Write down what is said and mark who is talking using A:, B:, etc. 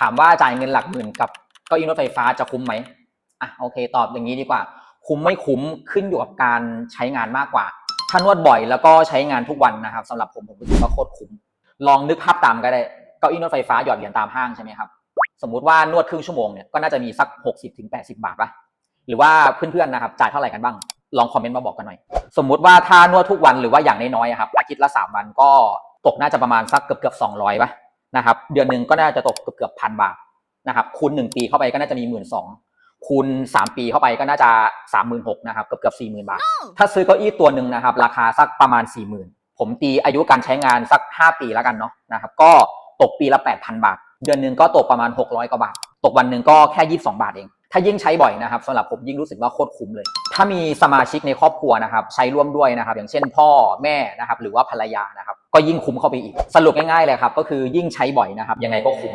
A: ถามว่าจ่ายเงินหลักหมื่นกับเก้าอี้รถไฟฟ้าจะคุ้มไหมอะโอเค ตอบอย่างนี้ดีกว่า คุ้มไม่คุ้มขึ้นอยู่กับการใช้งานมากกว่า ถ้านวดบ่อยแล้วก็ใช้งานทุกวันนะครับสำหรับผมผมรู้สึกว่าโคตรคุ้ม ลองนึกภาพตามก็ได้เก้าอี้นวดไฟฟ้าหยอดเหรียญตามห้างใช่ไหมครับสมมุติว่านวดครึ่งชั่วโมงเนี่ยก็น่าจะมีสัก 60-80ถึง80บาทปะหรือว่าเพื่อนๆนะครับจ่ายเท่าไหร่กันบ้างลองคอมเมนต์มาบอกกันหน่อย สมมุติว่าถ้านวดทุกวันหรือว่าอย่างน้อยๆครับอาทิตย์ละ 3 วันก็ตกน่าจะประมาณสักเกือบเกือบๆ200ปะ นะครับ เดือนหนึ่งก็น่าจะตกเกือบเกือบพันบาทนะครับ คูณ1ปีเข้าไปก็น่าจะมี1 2ื่นคูณ3ปีเข้าไปก็น่าจะ3 6 0 0 0นะครับเกือบเกือบ4 0 0 0 0บาท ถ้าซื้อเก้าอี้ตัวหนึ่งนะครับ ราคาสักประมาณ4 0,000ผมตีอายุการใช้งานสัก5ปีแล้วกันเนาะนะครับ ก็ตกปีละ8,000บาท เดือนหนึ่งก็ตกประมาณ600กว่าบาท ตกวันหนึ่งก็แค่22บาทเอง ถ้ายิ่งใช้บ่อยนะครับสำหรับผมยิ่งรู้สึกว่าโคตรคุ้มเลย ถ้ามีสมาชิกในครอบครัวนะครับ ใช้ร่วมด้วยนะครับ อย่างเช่นพ่อแม่นะครับ หรือว่าภรรยานะครับ ก็ยิ่งคุ้มเข้าไปอีก สรุปง่ายๆเลยครับ ก็คือยิ่งใช้บ่อยนะครับ ยังไงก็คุ้ม